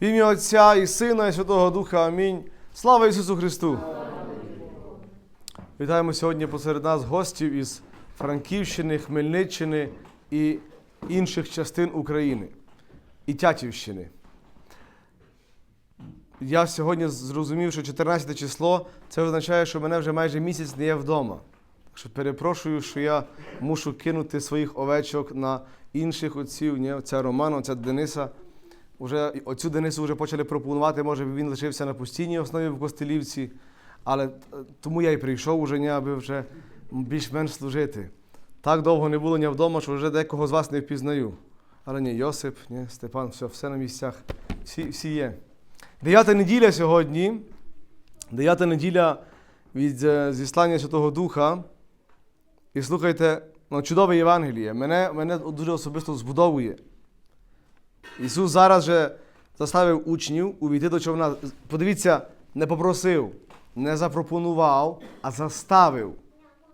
В ім'я Отця і Сина, і Святого Духа. Амінь. Слава Ісусу Христу! Вітаємо сьогодні посеред нас гостів із Франківщини, Хмельниччини і інших частин України і Тятівщини. Я сьогодні зрозумів, що 14 число це означає, що мене вже майже місяць не є вдома. Так що перепрошую, що я мушу кинути своїх овечок на інших отців. Це Романа, це Дениса. Уже, оцю Денису вже почали пропонувати, може він лишився на постійній основі в Костелівці. Але е, тому я й прийшов уже, аби вже більш-менш служити. Так довго не було ні вдома, що вже декого з вас не впізнаю. Але ні, Йосип, ні, Степан, все, все на місцях. Всі, всі є. Дев'ята неділя сьогодні. Дев'ята неділя від е, зіслання Святого Духа. І слухайте, ну, чудове Євангеліє. Мене, мене дуже особисто збудовує. Ісус зараз же заставив учнів увійти до човна. Подивіться, не попросив, не запропонував, а заставив.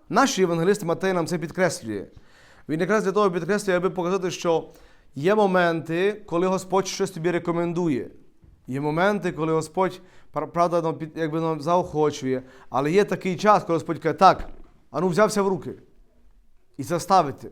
Наш євангелист Матей нам це підкреслює. Він якраз для того підкреслює, аби показати, що є моменти, коли Господь щось тобі рекомендує. Є моменти, коли Господь правда якби, ну, заохочує, але є такий час, коли Господь каже, так, а ну взявся в руки і заставити.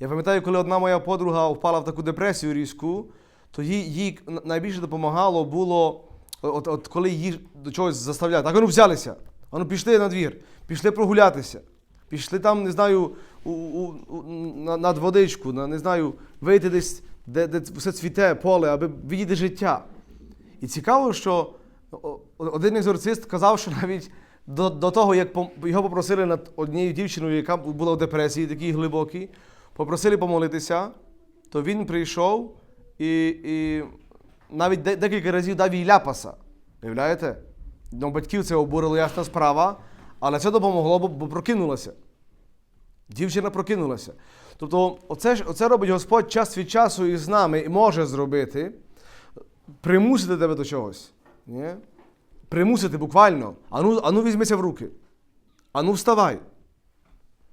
Я пам'ятаю, коли одна моя подруга впала в таку депресію різку, то їй, їй найбільше допомагало було, от, от коли її до чогось заставляти. Так, ну взялися, ну пішли на двір, пішли прогулятися, пішли там, не знаю, у, у, у, на, над водичку, на, не знаю, вийти десь, де, де все цвіте поле, аби відійти життя. І цікаво, що один екзорцист казав, що навіть до, до того, як його попросили над однією дівчиною, яка була в депресії, такій глибокій, попросили помолитися, то він прийшов і, і навіть де- декілька разів дав їй ляпаса. Уявляєте? Ну, батьків це обурило ясна справа, але це допомогло, бо, прокинулася. Дівчина прокинулася. Тобто, оце, оце робить Господь час від часу із нами і може зробити примусити тебе до чогось. Ні? Примусити буквально. Ану, ану візьмися в руки. Ану вставай.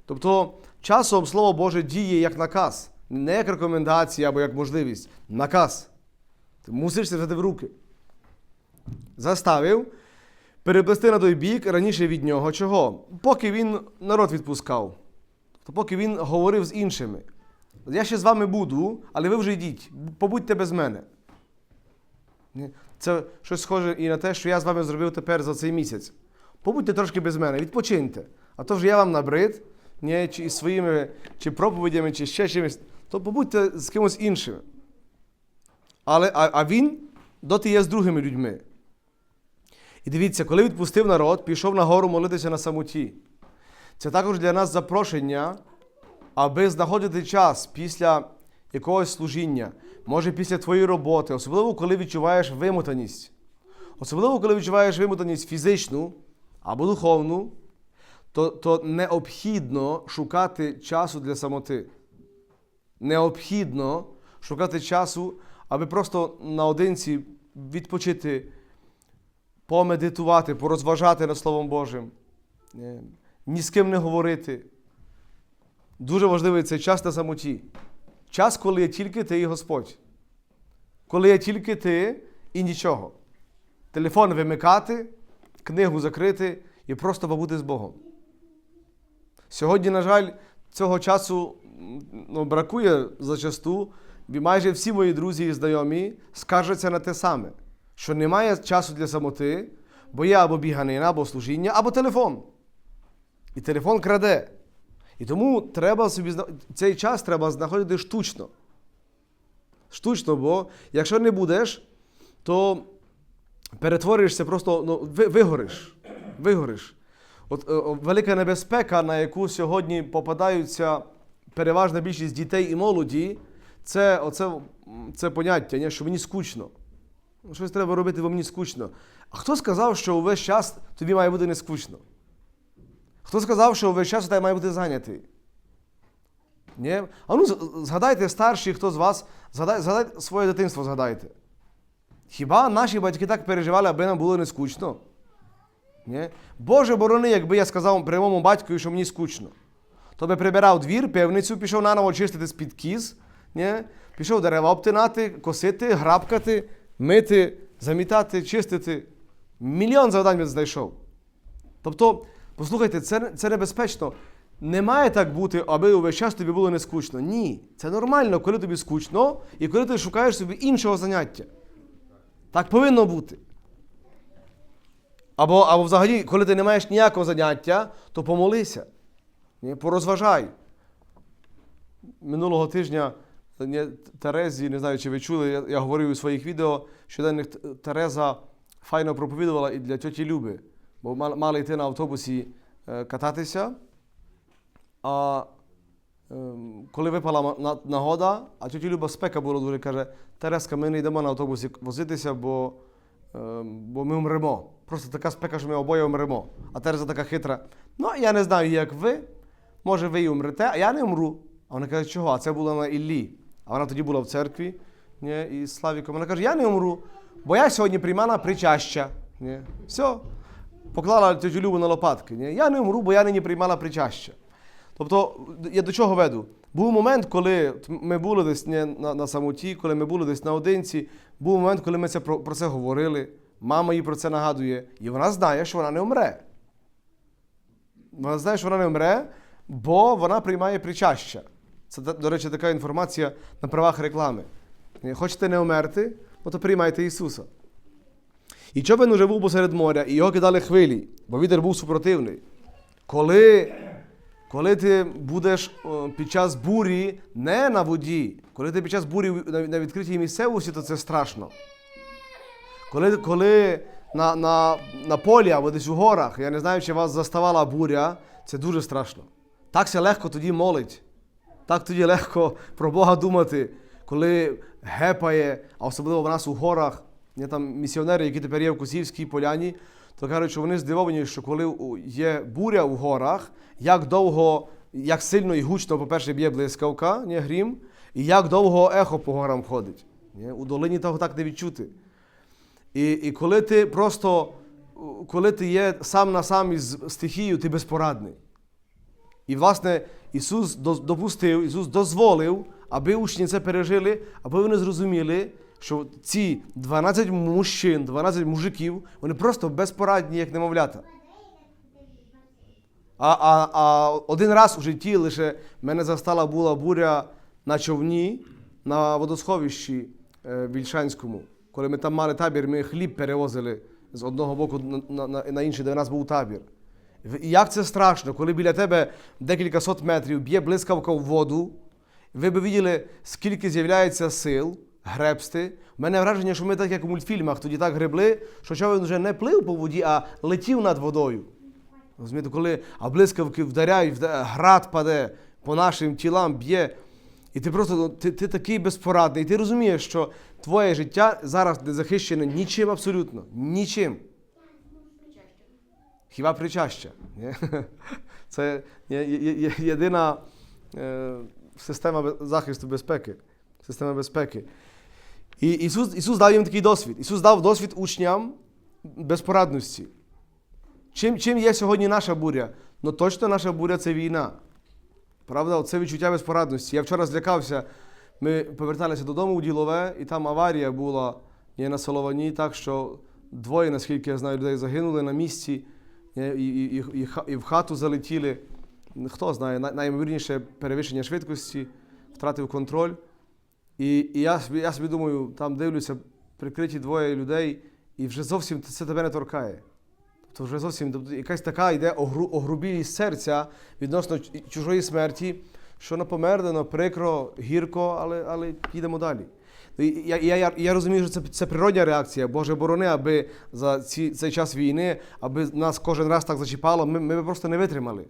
Тобто часом Слово Боже діє як наказ, не як рекомендація або як можливість. Наказ. Ти мусиш це взяти в руки. Заставив переплести на той бік раніше від нього. Чого? Поки він народ відпускав. Тобто, поки він говорив з іншими. Я ще з вами буду, але ви вже йдіть, побудьте без мене. Це щось схоже і на те, що я з вами зробив тепер за цей місяць. Побудьте трошки без мене, відпочиньте. А то вже я вам набрид, ні, чи своїми чи проповідями, чи ще чимось, то побудьте з кимось іншим. Але, а, а він доти є з другими людьми. І дивіться, коли відпустив народ, пішов на гору молитися на самоті. Це також для нас запрошення, аби знаходити час після якогось служіння, може після твоєї роботи, особливо коли відчуваєш вимотаність. Особливо, коли відчуваєш вимотаність фізичну або духовну, то, то необхідно шукати часу для самоти. Необхідно шукати часу, аби просто наодинці відпочити, помедитувати, порозважати над Словом Божим, Е, ні з ким не говорити. Дуже важливий цей час на самоті. Час, коли є тільки ти і Господь. Коли є тільки ти і нічого. Телефон вимикати, книгу закрити і просто побути з Богом. Сьогодні, на жаль, цього часу ну, бракує зачасту, майже всі мої друзі і знайомі скаржаться на те саме, що немає часу для самоти, бо є або біганина, або служіння, або телефон. І телефон краде. І тому треба собі цей час треба знаходити штучно. Штучно, бо якщо не будеш, то перетворишся просто ну, вигориш. Вигориш. От е, велика небезпека, на яку сьогодні попадаються переважна більшість дітей і молоді, це, оце, це поняття, ні, що мені скучно. Ну, Щось треба робити, бо мені скучно. А хто сказав, що увесь час тобі має бути не скучно? Хто сказав, що увесь час тебе має бути зайнятий? Ні? А ну, згадайте старші, хто з вас, згадайте, згадайте своє дитинство, згадайте. Хіба наші батьки так переживали, аби нам було не скучно? Ні? Боже борони, якби я сказав прямому батькові, що мені скучно. То би прибирав двір, певницю, пішов наново чистити з-під кіз, ні? пішов дерева обтинати, косити, грабкати. мити, замітати, чистити. Мільйон завдань він знайшов. Тобто, послухайте, це, це небезпечно. Не має так бути, аби увесь час тобі було не скучно. Ні. Це нормально, коли тобі скучно, і коли ти шукаєш собі іншого заняття. Так повинно бути. Або, або взагалі, коли ти не маєш ніякого заняття, то помолися. Порозважай. Минулого тижня Терезі, не знаю, чи ви чули, я, говорив у своїх відео, щоденних Тереза файно проповідувала і для тьоті Люби, бо мали йти на автобусі е, кататися. А ем, коли випала нагода, а тьоті Люба спека була дуже, каже, Тереска, ми не йдемо на автобусі возитися, бо, ем, бо ми вмремо. Просто така спека, що ми обоє вмремо. А Тереза така хитра. Ну, я не знаю, як ви. Може, ви і умрете, а я не умру. А вона каже, чого? А це було на Іллі. А вона тоді була в церкві ні, і з Славіком. Вона каже, я не умру, бо я сьогодні приймала причаща. Ні. Все. Поклала тетю Любу на лопатки. Ні. Я не умру, бо я нині приймала причаща. Тобто, я до чого веду? Був момент, коли ми були десь ні, на, на самоті, коли ми були десь наодинці, був момент, коли ми це про, про це говорили. Мама їй про це нагадує, і вона знає, що вона не вмре. Вона знає, що вона не вмре, бо вона приймає причаща. Це, до речі, така інформація на правах реклами. Хочете не вмерти, ну то приймайте Ісуса. І човен уже був посеред моря, і його кидали хвилі, бо вітер був супротивний. Коли, коли ти будеш під час бурі не на воді, коли ти під час бурі на відкритій місцевості, то це страшно. Коли, коли на, на, на полі або десь у горах, я не знаю, чи вас заставала буря, це дуже страшно. Так се легко тоді молить. Так тоді легко про Бога думати, коли гепає, а особливо в нас у горах. Є там місіонери, які тепер є в Косівській поляні, то кажуть, що вони здивовані, що коли є буря в горах, як довго, як сильно і гучно, по-перше, б'є блискавка, ні, грім, і як довго ехо по горам ходить. Ні? У долині того так не відчути. І, і коли ти просто, коли ти є сам на сам із стихією, ти безпорадний. І, власне, Ісус допустив, Ісус дозволив, аби учні це пережили, аби вони зрозуміли, що ці 12 мужчин, 12 мужиків, вони просто безпорадні, як немовлята. А, а, а один раз у житті лише мене застала була буря на човні на водосховищі е, Вільшанському. Коли ми там мали табір, ми хліб перевозили з одного боку на, на, на інший, де в нас був табір. Як це страшно, коли біля тебе декілька сот метрів б'є блискавка в воду, ви б виділи, скільки з'являється сил гребсти. У мене враження, що ми так як у мультфільмах тоді так гребли, що човен вже не плив по воді, а летів над водою. Розумієте, коли а блискавки вдаряють, град паде по нашим тілам, б'є. І ти просто ну, ти, ти такий безпорадний. І ти розумієш, що твоє життя зараз не захищене нічим абсолютно. Нічим. Хіба причаща? Ні? Це єдина е, система захисту безпеки. Система безпеки. І Ісус, Ісус дав їм такий досвід. Ісус дав досвід учням безпорадності. Чим, чим є сьогодні наша буря? Ну точно наша буря це війна. Правда, це відчуття безпорадності. Я вчора злякався. Ми поверталися додому у ділове, і там аварія була є на Соловані, так що двоє, наскільки я знаю, людей загинули на місці і, і, і, і, в хату залетіли. Хто знає, най- найімовірніше перевищення швидкості, втратив контроль. І, і я, я собі думаю, там дивлюся, прикриті двоє людей, і вже зовсім це тебе не торкає. Тобто вже зовсім тобто, якась така йде огру, огрубілість серця відносно чужої смерті, що на помердено, прикро, гірко, але, але їдемо далі. Я, я, я, розумію, що це, це природня реакція. Боже борони, аби за ці, цей час війни, аби нас кожен раз так зачіпало, ми, б просто не витримали.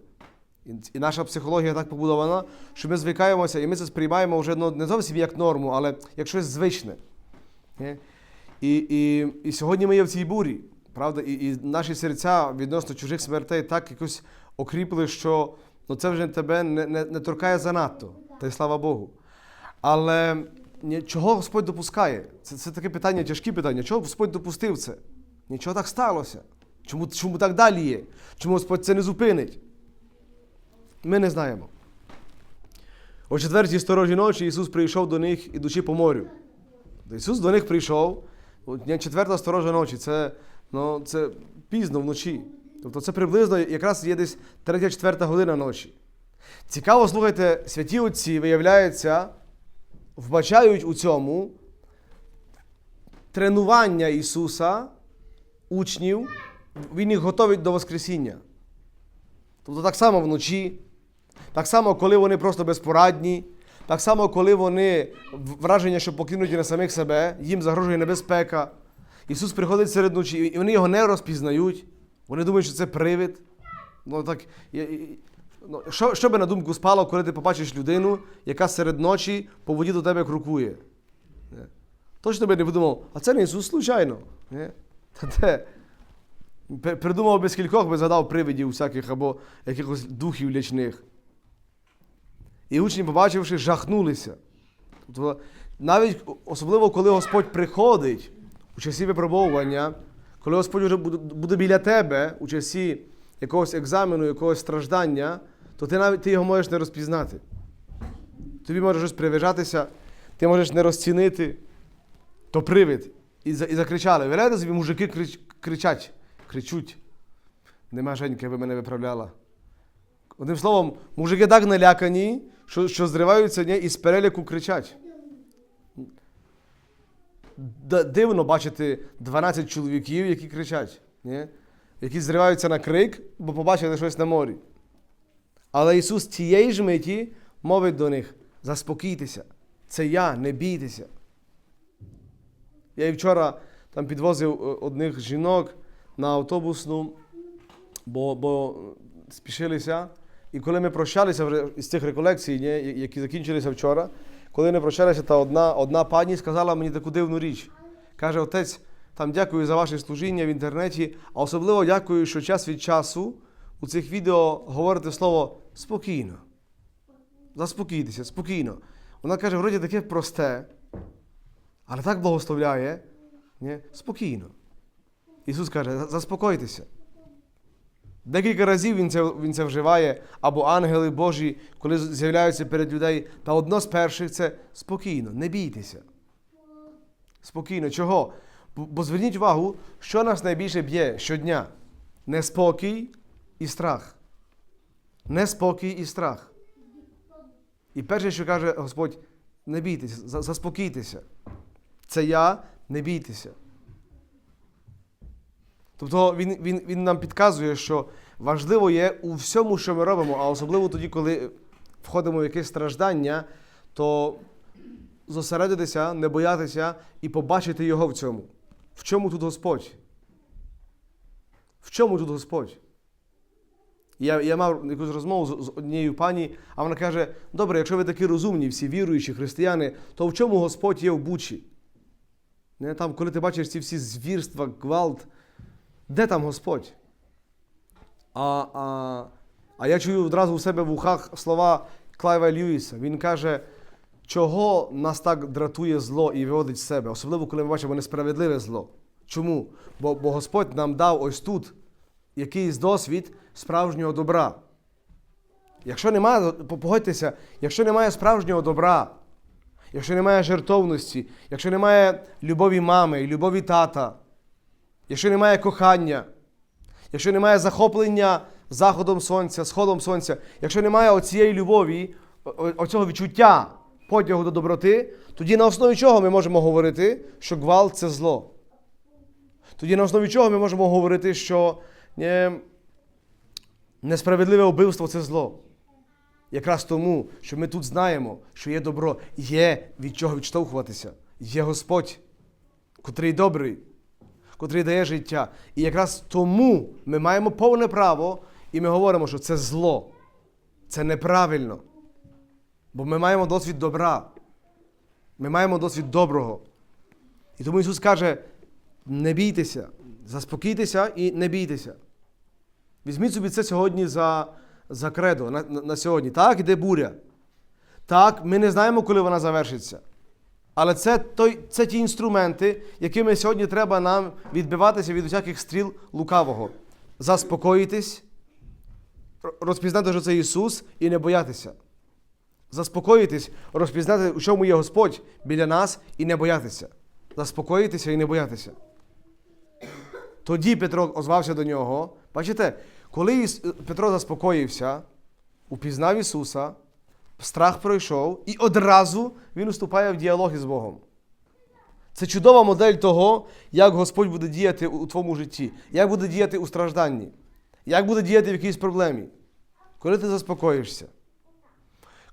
І, і наша психологія так побудована, що ми звикаємося, і ми це сприймаємо вже ну, не зовсім як норму, але як щось звичне. І, і, і сьогодні ми є в цій бурі, правда? І, і наші серця відносно чужих смертей так якось окріпли, що ну, це вже тебе не, не, не торкає занадто, та й слава Богу. Але чого Господь допускає? Це, це таке питання, тяжкі питання. Чого Господь допустив це? Нічого так сталося. Чому, чому так далі є? Чому Господь це не зупинить? Ми не знаємо. О четвертій сторожі ночі Ісус прийшов до них, ідучи по морю. Ісус до них прийшов, четверта сторожа ночі, це, ну, це пізно вночі. Тобто це приблизно якраз є десь третя-четверта година ночі. Цікаво, слухайте, святі отці, виявляється, вбачають у цьому тренування Ісуса, учнів, Він їх готовить до Воскресіння. Тобто так само вночі, так само, коли вони просто безпорадні, так само, коли вони враження, що покинуті на самих себе, їм загрожує небезпека. Ісус приходить серед ночі, і вони його не розпізнають. Вони думають, що це привид. Ну, так, я- ну, що, що би на думку спало, коли ти побачиш людину, яка серед ночі по воді до тебе крокує? Не. Точно би не подумав, а це не Ісус случайно. Не? Та де? Придумав би скількох би згадав привидів всяких або якихось духів лячних. І учні, побачивши, жахнулися. Тобто, навіть особливо, коли Господь приходить у часі випробовування, коли Господь вже буде біля тебе у часі якогось екзамену, якогось страждання, то ти навіть ти його можеш не розпізнати. Тобі може щось привижатися, ти можеш не розцінити, то привид. І, і закричали. Виявляєте собі, мужики крич, кричать, кричуть. Нема Женьки, ви мене виправляла. Одним словом, мужики так налякані, що, що зриваються ні, і з переляку кричать. Дивно бачити 12 чоловіків, які кричать, ні? Які зриваються на крик, бо побачили щось на морі. Але Ісус цієї ж миті мовить до них: заспокійтеся, це я, не бійтеся. Я і вчора там підвозив е, одних жінок на автобусну, бо, бо спішилися. І коли ми прощалися з цих реколекцій, які закінчилися вчора, коли ми прощалися, та одна, одна пані сказала мені таку дивну річ. Каже, отець, там дякую за ваше служіння в інтернеті, а особливо дякую, що час від часу у цих відео говорите слово спокійно. Заспокійтеся, спокійно. Вона каже, вроді таке просте, але так благословляє. Ні? Спокійно. Ісус каже, заспокойтеся. Декілька разів він це, він це вживає, або ангели Божі, коли з'являються перед людей. Та одно з перших це спокійно, не бійтеся. Спокійно. Чого? Бо, зверніть увагу, що нас найбільше б'є щодня: неспокій і страх. Неспокій і страх. І перше, що каже Господь, не бійтеся, заспокійтеся. Це я, не бійтеся. Тобто він, він, він нам підказує, що важливо є у всьому, що ми робимо, а особливо тоді, коли входимо в якесь страждання, то зосередитися, не боятися і побачити його в цьому. В чому тут Господь? В чому тут Господь? Я, я мав якусь розмову з, з однією пані, а вона каже: добре, якщо ви такі розумні, всі віруючі християни, то в чому Господь є в Бучі? Не, там, коли ти бачиш ці всі звірства, гвалт, де там Господь? А, а, а я чую одразу у себе в ухах слова Клайва Льюіса. Він каже, чого нас так дратує зло і виводить з себе, особливо коли ми бачимо несправедливе зло. Чому? Бо, бо Господь нам дав ось тут якийсь досвід справжнього добра. Якщо немає, погодьтеся, якщо немає справжнього добра, якщо немає жертовності, якщо немає любові мами любові тата, якщо немає кохання, якщо немає захоплення заходом сонця, сходом сонця, якщо немає оцієї любові, оцього відчуття потягу до доброти, тоді на основі чого ми можемо говорити, що гвалт це зло? Тоді на основі чого ми можемо говорити, що е, несправедливе вбивство це зло? Якраз тому, що ми тут знаємо, що є добро, є від чого відштовхуватися, є Господь, котрий добрий, котрий дає життя. І якраз тому ми маємо повне право, і ми говоримо, що це зло, це неправильно. Бо ми маємо досвід добра. Ми маємо досвід доброго. І тому Ісус каже: не бійтеся, заспокійтеся і не бійтеся. Візьміть собі це сьогодні за, за кредо на, на, на сьогодні. Так, іде буря. Так, ми не знаємо, коли вона завершиться. Але це, той, це ті інструменти, якими сьогодні треба нам відбиватися від усяких стріл лукавого. Заспокоїтись, розпізнати, що це Ісус, і не боятися. Заспокоїтись, розпізнати, у чому є Господь біля нас, і не боятися. заспокоїтися і не боятися. Тоді Петро озвався до нього. Бачите, коли Петро заспокоївся, упізнав Ісуса, страх пройшов, і одразу він уступає в діалог із Богом. Це чудова модель того, як Господь буде діяти у твоєму житті, як буде діяти у стражданні, як буде діяти в якійсь проблемі. Коли ти заспокоїшся,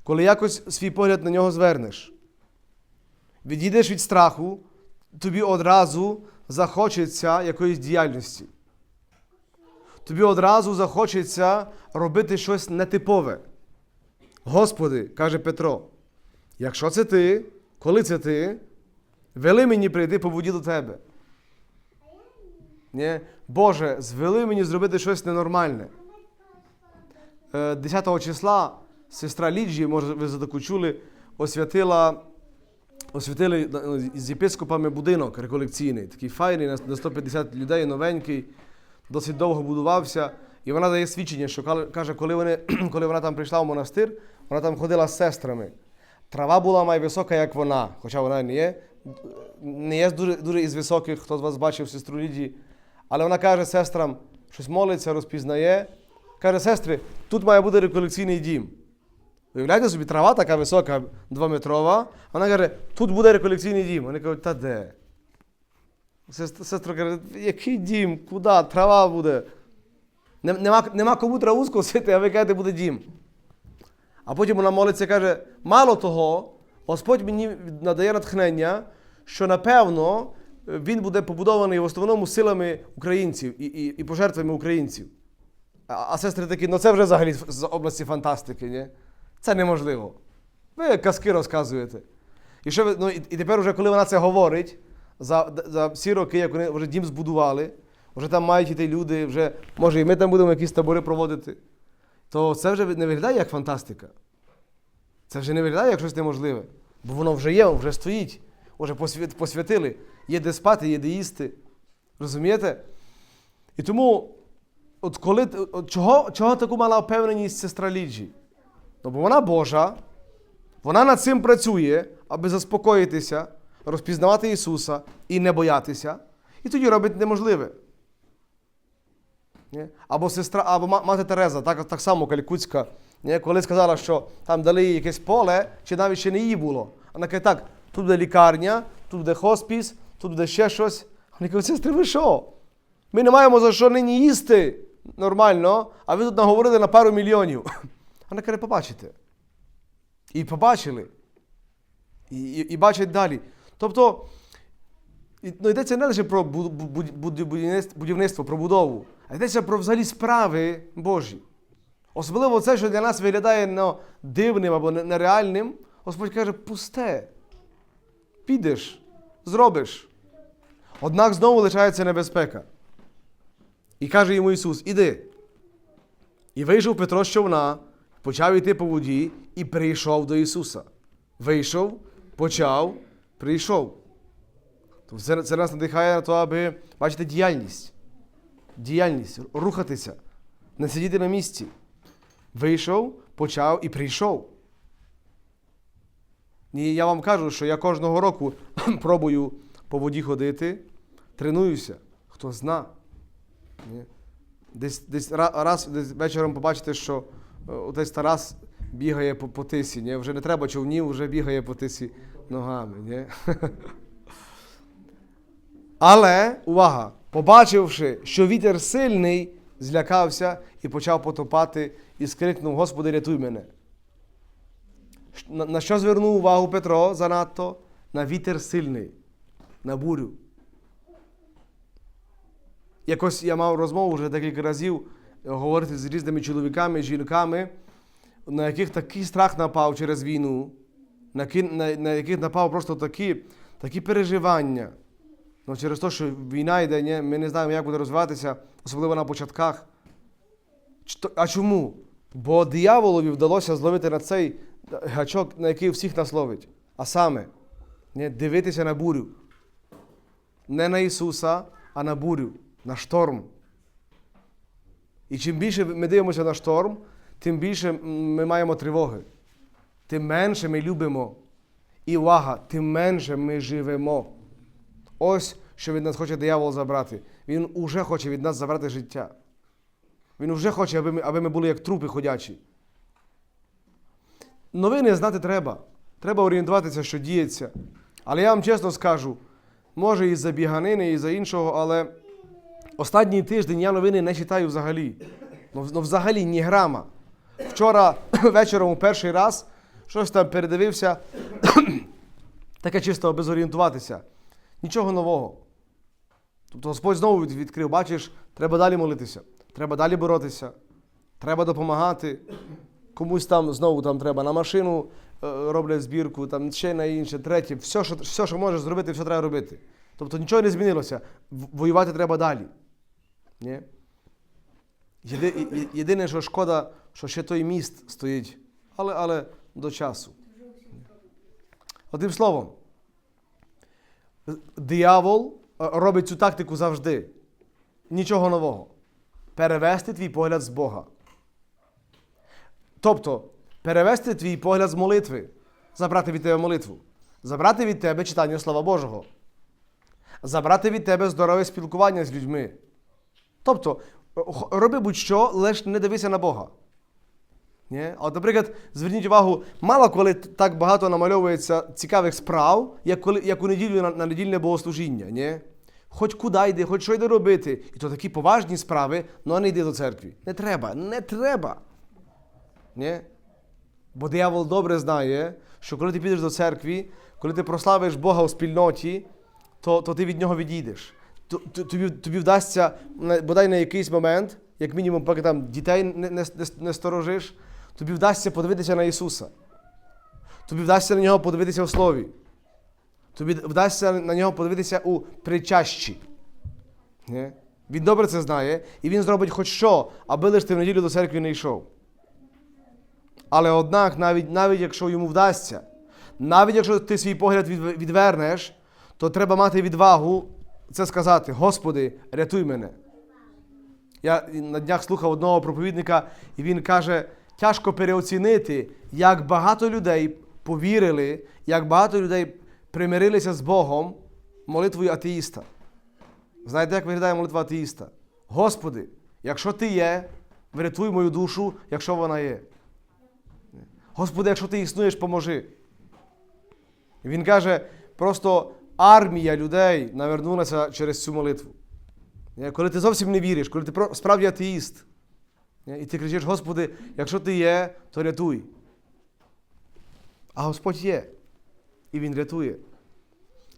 коли якось свій погляд на нього звернеш, відійдеш від страху, тобі одразу захочеться якоїсь діяльності. Тобі одразу захочеться робити щось нетипове. Господи, каже Петро, якщо це ти, коли це ти, вели мені прийти по воді до тебе. Ні? Боже, звели мені зробити щось ненормальне. Е, 10 числа сестра Ліджі, може, ви за таку чули, освятила, освятили е, з єпископами будинок реколекційний, такий файний, на 150 людей, новенький, досить довго будувався. І вона дає свідчення, що каже, коли, вони, коли вона там прийшла в монастир, вона там ходила з сестрами. Трава була май висока, як вона, хоча вона не є. Не є дуже, дуже із високих, хто з вас бачив сестру Лідії. Але вона каже сестрам, щось молиться, розпізнає. Каже, сестри, тут має бути реколекційний дім. Уявляєте собі, трава така висока, двометрова. Вона каже, тут буде реколекційний дім. Вони кажуть, та де? Сестра, каже, який дім? Куди? Трава буде. Нема, нема кому траву скосити, а ви кажете, буде дім. А потім вона молиться і каже: мало того, Господь мені надає натхнення, що напевно е, він буде побудований в основному силами українців і, і, і пожертвами українців. А, а сестри такі, ну це вже взагалі з області фантастики, ні? Це неможливо. Ви казки розказуєте. І, що ви, ну, і, і тепер, вже, коли вона це говорить, за, за всі роки, як вони вже дім збудували, вже там мають іти люди, вже, може, і ми там будемо якісь табори проводити, то це вже не виглядає як фантастика. Це вже не виглядає як щось неможливе. Бо воно вже є, вже стоїть, вже посвятили. Є де спати, є де їсти. Розумієте? І тому, от коли, от чого, чого таку мала впевненість сестра Ліджі? Ну, бо вона Божа, вона над цим працює, аби заспокоїтися, розпізнавати Ісуса і не боятися. І тоді робить неможливе. Або сестра, або мати Тереза, так, так само калькутська, коли сказала, що там дали їй якесь поле, чи навіть ще не її було. Вона каже, так, тут буде лікарня, тут буде хоспіс, тут буде ще щось. Вони кажуть, сестри, ви що? Ми не маємо за що нині їсти нормально, а ви тут наговорили на пару мільйонів. Вона каже, побачите. І побачили. І, і, і бачать далі. Тобто, ну, йдеться не лише про бу- бу- бу- буд- будівництво, будівництво, про будову, а йдеться про взагалі справи Божі. Особливо це, що для нас виглядає ну, дивним або нереальним, Господь каже, пусте. Підеш, зробиш. Однак знову лишається небезпека. І каже йому Ісус: Іди. І вийшов Петро з човна, почав йти по воді і прийшов до Ісуса. Вийшов, почав, прийшов. Тобто це, це нас надихає на те, аби бачити діяльність. Діяльність, рухатися, не сидіти на місці. Вийшов, почав і прийшов. І я вам кажу, що я кожного року пробую по воді ходити, тренуюся. Хто зна. Десь, десь раз десь вечором побачите, що отець Тарас бігає по, по тисі. Ні? Вже не треба човнів, вже бігає по тисі ногами. Ні? Але, увага, побачивши, що вітер сильний, злякався і почав потопати і скрикнув: Господи, рятуй мене. На, що звернув увагу Петро занадто? На вітер сильний, на бурю. Якось я мав розмову вже декілька разів е, говорити з різними чоловіками, жінками, на яких такий страх напав через війну, на, яких напав просто такі, такі переживання. Ну, через те, що війна йде, ми не знаємо, як буде розвиватися, особливо на початках. А чому? Бо дияволові вдалося зловити на цей гачок, на який всіх нас ловить. А саме, ні, дивитися на бурю. Не на Ісуса, а на бурю, на шторм. І чим більше ми дивимося на шторм, тим більше ми маємо тривоги. Тим менше ми любимо. І увага, тим менше ми живемо. Ось що від нас хоче диявол забрати. Він уже хоче від нас забрати життя. Він уже хоче, аби ми, аби ми були як трупи ходячі. Новини знати треба. Треба орієнтуватися, що діється. Але я вам чесно скажу, може і за біганини, і за іншого, але останній тиждень я новини не читаю взагалі. Ну, ну взагалі ні грама. Вчора вечором у перший раз щось там передивився, таке чисто аби зорієнтуватися. Нічого нового. Тобто Господь знову відкрив, бачиш, треба далі молитися, треба далі боротися, треба допомагати. Комусь там знову там треба на машину е, роблять збірку, там ще на інше, третє. Все, що, все, що можеш зробити, все треба робити. Тобто нічого не змінилося. Воювати треба далі. Ні? Єдине, що шкода, що ще той міст стоїть, але, але до часу. Одним словом, диявол е, робить цю тактику завжди. Нічого нового. Перевести твій погляд з Бога. Тобто, перевести твій погляд з молитви, забрати від тебе молитву, забрати від тебе читання Слова Божого, забрати від тебе здорове спілкування з людьми. Тобто, роби будь-що, лише не дивися на Бога. Ні? А От, наприклад, зверніть увагу, мало коли так багато намальовується цікавих справ, як, коли, як у неділю на, на недільне богослужіння. Ні? Хоч куди йди, хоч що йде робити. І то такі поважні справи, але не йди до церкви. Не треба, не треба. Ні? Бо диявол добре знає, що коли ти підеш до церкви, коли ти прославиш Бога у спільноті, то, то ти від нього відійдеш. Тобі, тобі вдасться бодай на якийсь момент, як мінімум, поки там дітей не, не, не, сторожиш, тобі вдасться подивитися на Ісуса. Тобі вдасться на нього подивитися у Слові. Тобі вдасться на нього подивитися у причащі. Ні? Він добре це знає, і він зробить хоч що, аби лише ти в неділю до церкви не йшов. Але однак, навіть, навіть якщо йому вдасться, навіть якщо ти свій погляд відвернеш, то треба мати відвагу це сказати: Господи, рятуй мене. Я на днях слухав одного проповідника, і він каже: тяжко переоцінити, як багато людей повірили, як багато людей примирилися з Богом молитвою атеїста. Знаєте, як виглядає молитва атеїста? Господи, якщо ти є, врятуй мою душу, якщо вона є. Господи, якщо ти існуєш, поможи. Він каже, просто армія людей навернулася через цю молитву. Коли ти зовсім не віриш, коли ти справді атеїст, і ти кричиш, Господи, якщо ти є, то рятуй. А Господь є. І Він рятує.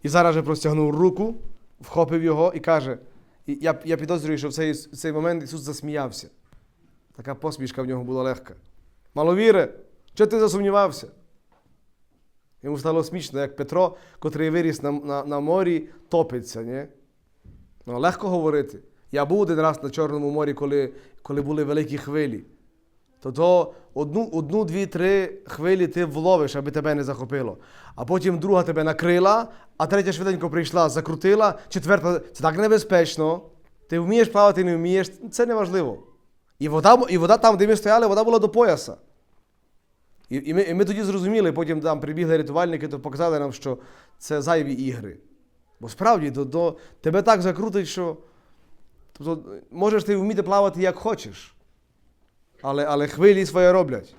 І зараз же простягнув руку, вхопив його і каже: і я, я підозрюю, що в цей, в цей момент Ісус засміявся. Така посмішка в нього була легка. Маловіре, що ти засумнівався? Йому стало смішно, як Петро, котрий виріс на, на, на морі, топиться. Ні? Ну, легко говорити. Я був один раз на Чорному морі, коли, коли були великі хвилі. То то одну, одну, дві, три хвилі ти вловиш, аби тебе не захопило. А потім друга тебе накрила, а третя швиденько прийшла, закрутила, четверта це так небезпечно. Ти вмієш плавати, не вмієш, це не важливо. І вода, і вода там, де ми стояли, вода була до пояса. І, і, ми, і ми тоді зрозуміли, потім там прибігли рятувальники, то показали нам, що це зайві ігри. Бо справді до, до, тебе так закрутить, що тобто, можеш ти вміти плавати як хочеш, але, але хвилі своє роблять.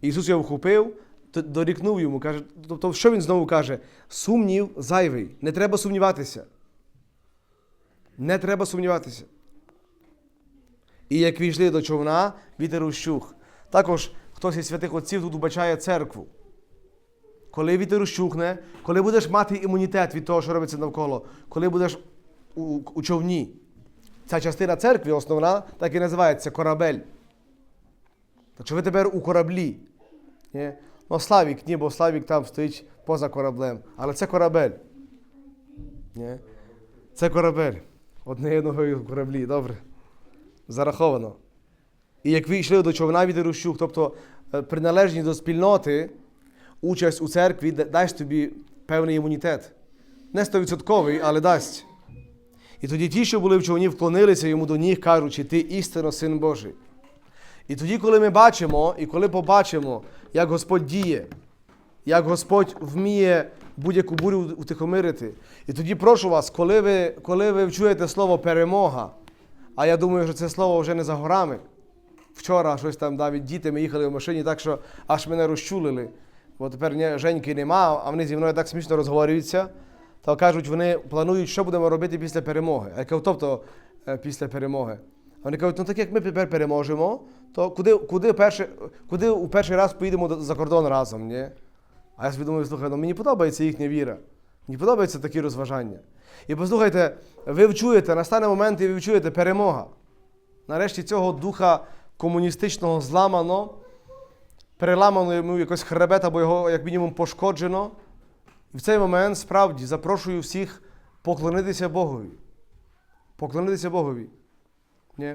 Ісус його вхопив, дорікнув йому, каже, тобто, що він знову каже? Сумнів зайвий. Не треба сумніватися. Не треба сумніватися. І як війшли до човна, вітер ущух. Також хтось із святих отців тут убачає церкву. Коли вітер ущухне, коли будеш мати імунітет від того, що робиться навколо, коли будеш у, у човні. Ця частина церкви, основна, так і називається корабель. Так що ви тепер у кораблі. Ні? Ну, Славік, ні, бо Славік там стоїть поза кораблем. Але це корабель. Ні? Це корабель. Однією ногою в кораблі, добре. Зараховано. І як ви йшли до човна від Ірущук, тобто е, приналежність до спільноти, участь у церкві дасть тобі певний імунітет. Не стовідсотковий, але дасть. І тоді ті, що були в човні, вклонилися йому до ніг, кажучи, ти істинно син Божий. І тоді, коли ми бачимо, і коли побачимо, як Господь діє, як Господь вміє будь-яку бурю утихомирити. І тоді прошу вас, коли ви, коли ви чуєте слово перемога, а я думаю, що це слово вже не за горами. Вчора щось там навіть діти, ми їхали в машині, так що аж мене розчулили. Бо тепер Женьки нема, а вони зі мною так смішно розговорюються. То кажуть, вони планують, що будемо робити після перемоги. Я кажу, тобто е, після перемоги. Вони кажуть, ну так як ми тепер переможемо, то куди, куди, перше, куди у перший раз поїдемо за кордон разом? Ні? А я собі слухай, ну мені подобається їхня віра. Мені подобаються такі розважання. І послухайте, ви вчуєте, настане момент, і ви вчуєте перемога. Нарешті цього духа комуністичного зламано, переламано йому якось хребет або його, як мінімум, пошкоджено. І в цей момент справді запрошую всіх поклонитися Богові. Поклонитися Богові. Ні?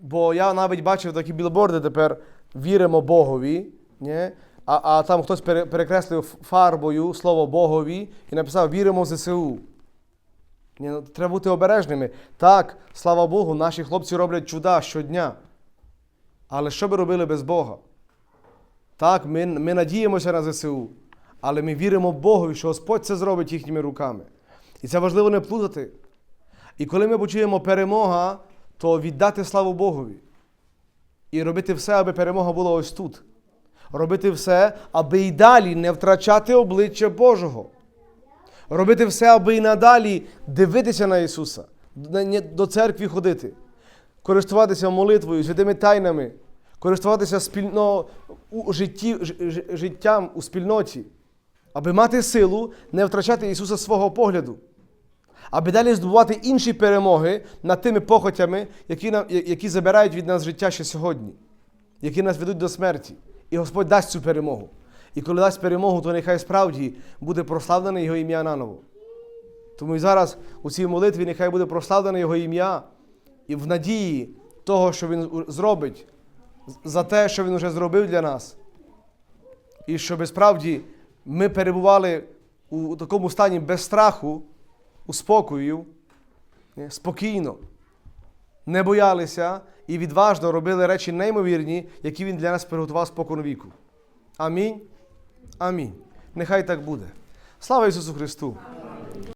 Бо я навіть бачив такі білборди тепер віримо Богові. Ні? А, а там хтось перекреслив фарбою слово Богові і написав Віримо в ЗСУ. Ні, ну, треба бути обережними. Так, слава Богу, наші хлопці роблять чуда щодня. Але що би робили без Бога? Так, ми, ми надіємося на ЗСУ, але ми віримо Богові, що Господь це зробить їхніми руками. І це важливо не плутати. І коли ми почуємо перемога, то віддати славу Богові. І робити все, аби перемога була ось тут. Робити все, аби і далі не втрачати обличчя Божого. Робити все, аби і надалі дивитися на Ісуса, до церкви ходити, користуватися молитвою, святими тайнами, користуватися спільно у житті, життям у спільноті, аби мати силу не втрачати Ісуса свого погляду, аби далі здобувати інші перемоги над тими похотями, які, нам, які забирають від нас життя ще сьогодні, які нас ведуть до смерті. І Господь дасть цю перемогу. І коли дасть перемогу, то нехай справді буде прославлене Його ім'я наново. Тому і зараз у цій молитві нехай буде прославлене Його ім'я і в надії того, що Він зробить, за те, що Він вже зробив для нас. І щоб справді ми перебували у такому стані без страху, у спокою, спокійно, не боялися і відважно робили речі неймовірні, які Він для нас приготував спокон віку. Амінь. Амінь. Нехай так буде. Слава Ісусу Христу!